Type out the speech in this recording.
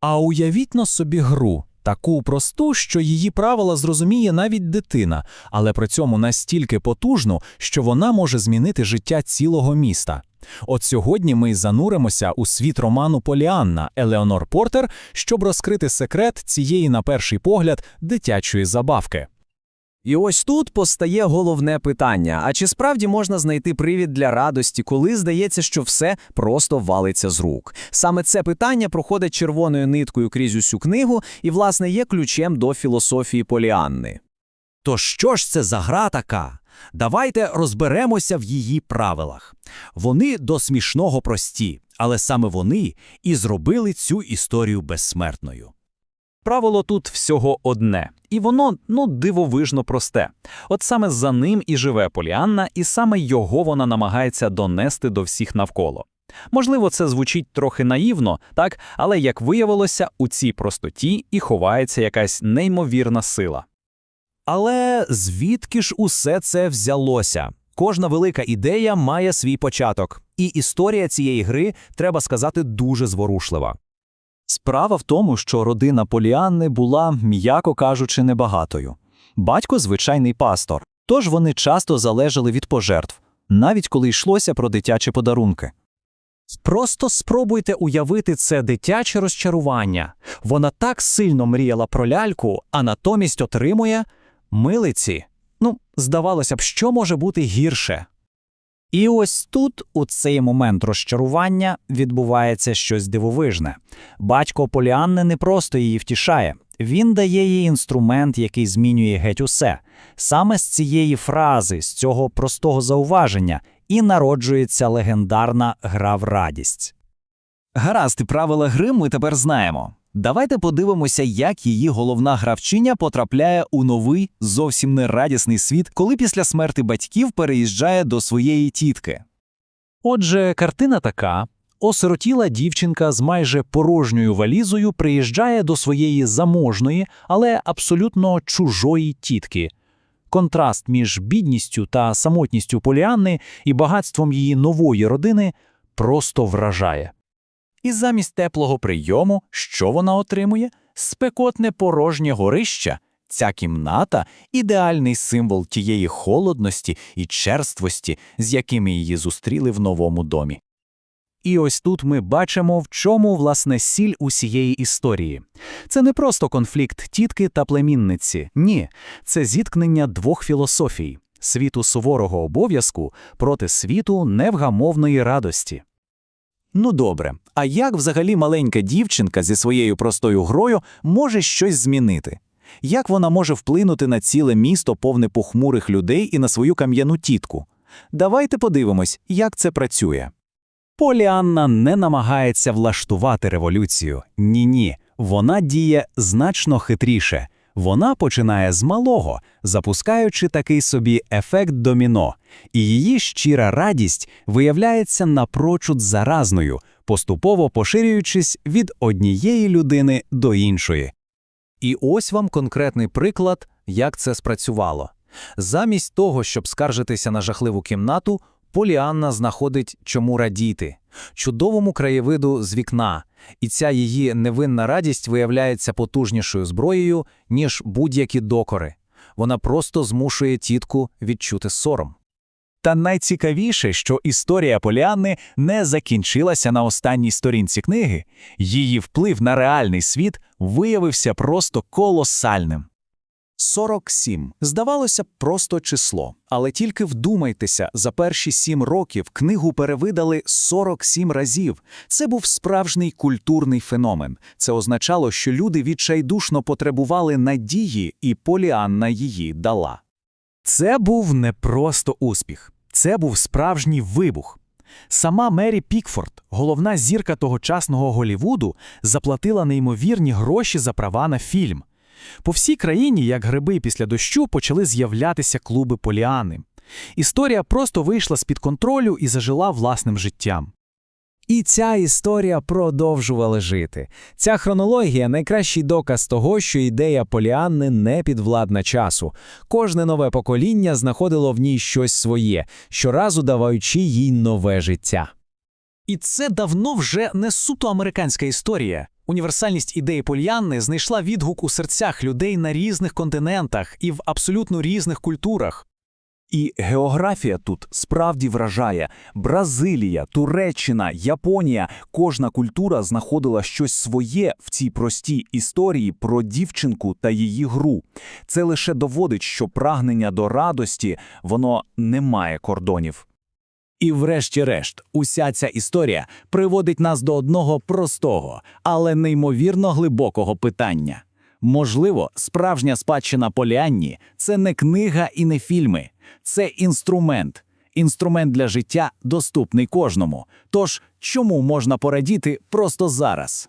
А уявіть на собі гру, таку просту, що її правила зрозуміє навіть дитина, але при цьому настільки потужну, що вона може змінити життя цілого міста. От сьогодні ми зануримося у світ роману Поліанна Елеонор Портер, щоб розкрити секрет цієї, на перший погляд, дитячої забавки. І ось тут постає головне питання: а чи справді можна знайти привід для радості, коли здається, що все просто валиться з рук? Саме це питання проходить червоною ниткою крізь усю книгу і, власне, є ключем до філософії Поліанни. То що ж це за гра така? Давайте розберемося в її правилах. Вони до смішного прості, але саме вони і зробили цю історію безсмертною. Правило тут всього одне, і воно ну дивовижно просте. От саме за ним і живе Поліанна, і саме його вона намагається донести до всіх навколо. Можливо, це звучить трохи наївно, так, але як виявилося, у цій простоті і ховається якась неймовірна сила. Але звідки ж усе це взялося? Кожна велика ідея має свій початок, і історія цієї гри, треба сказати, дуже зворушлива. Справа в тому, що родина Поліанни була, м'яко кажучи, небагатою. Батько звичайний пастор, тож вони часто залежали від пожертв, навіть коли йшлося про дитячі подарунки. Просто спробуйте уявити це дитяче розчарування. Вона так сильно мріяла про ляльку, а натомість отримує милиці. Ну, здавалося б, що може бути гірше. І ось тут, у цей момент розчарування, відбувається щось дивовижне. Батько Поліанни не просто її втішає, він дає їй інструмент, який змінює геть усе. Саме з цієї фрази, з цього простого зауваження, і народжується легендарна гра в радість. Гаразд, правила гри ми тепер знаємо. Давайте подивимося, як її головна гравчиня потрапляє у новий, зовсім нерадісний світ, коли після смерти батьків переїжджає до своєї тітки. Отже, картина така: осиротіла дівчинка з майже порожньою валізою приїжджає до своєї заможної, але абсолютно чужої тітки. Контраст між бідністю та самотністю Поліанни і багатством її нової родини просто вражає. І замість теплого прийому, що вона отримує? Спекотне порожнє горище. Ця кімната ідеальний символ тієї холодності і черствості, з якими її зустріли в новому домі. І ось тут ми бачимо, в чому власне сіль усієї історії. Це не просто конфлікт тітки та племінниці. Ні, це зіткнення двох філософій світу суворого обов'язку проти світу невгамовної радості. Ну добре, а як взагалі маленька дівчинка зі своєю простою грою може щось змінити? Як вона може вплинути на ціле місто повне похмурих людей і на свою кам'яну тітку? Давайте подивимось, як це працює. Поліанна не намагається влаштувати революцію. Ні-ні, вона діє значно хитріше. Вона починає з малого, запускаючи такий собі ефект доміно, і її щира радість виявляється напрочуд заразною, поступово поширюючись від однієї людини до іншої. І ось вам конкретний приклад, як це спрацювало. Замість того, щоб скаржитися на жахливу кімнату, Поліанна знаходить чому радіти, чудовому краєвиду з вікна, і ця її невинна радість виявляється потужнішою зброєю, ніж будь-які докори. Вона просто змушує тітку відчути сором. Та найцікавіше, що історія Поліанни не закінчилася на останній сторінці книги, її вплив на реальний світ виявився просто колосальним. 47. Здавалося б, просто число. Але тільки вдумайтеся, за перші сім років книгу перевидали 47 разів. Це був справжній культурний феномен. Це означало, що люди відчайдушно потребували надії, і Поліанна її дала. Це був не просто успіх, це був справжній вибух. Сама Мері Пікфорд, головна зірка тогочасного Голівуду, заплатила неймовірні гроші за права на фільм. По всій країні, як гриби після дощу, почали з'являтися клуби Поліани. Історія просто вийшла з-під контролю і зажила власним життям. І ця історія продовжувала жити. Ця хронологія найкращий доказ того, що ідея Поліанни не підвладна часу. Кожне нове покоління знаходило в ній щось своє, щоразу даваючи їй нове життя. І це давно вже не суто американська історія. Універсальність ідеї Поліанни знайшла відгук у серцях людей на різних континентах і в абсолютно різних культурах. І географія тут справді вражає. Бразилія, Туреччина, Японія – кожна культура знаходила щось своє в цій простій історії про дівчинку та її гру. Це лише доводить, що прагнення до радості, воно не має кордонів. І врешті-решт, уся ця історія приводить нас до одного простого, але неймовірно глибокого питання. Можливо, справжня спадщина Поліанні – це не книга і не фільми, це інструмент. Інструмент для життя доступний кожному. Тож, чому можна порадіти просто зараз?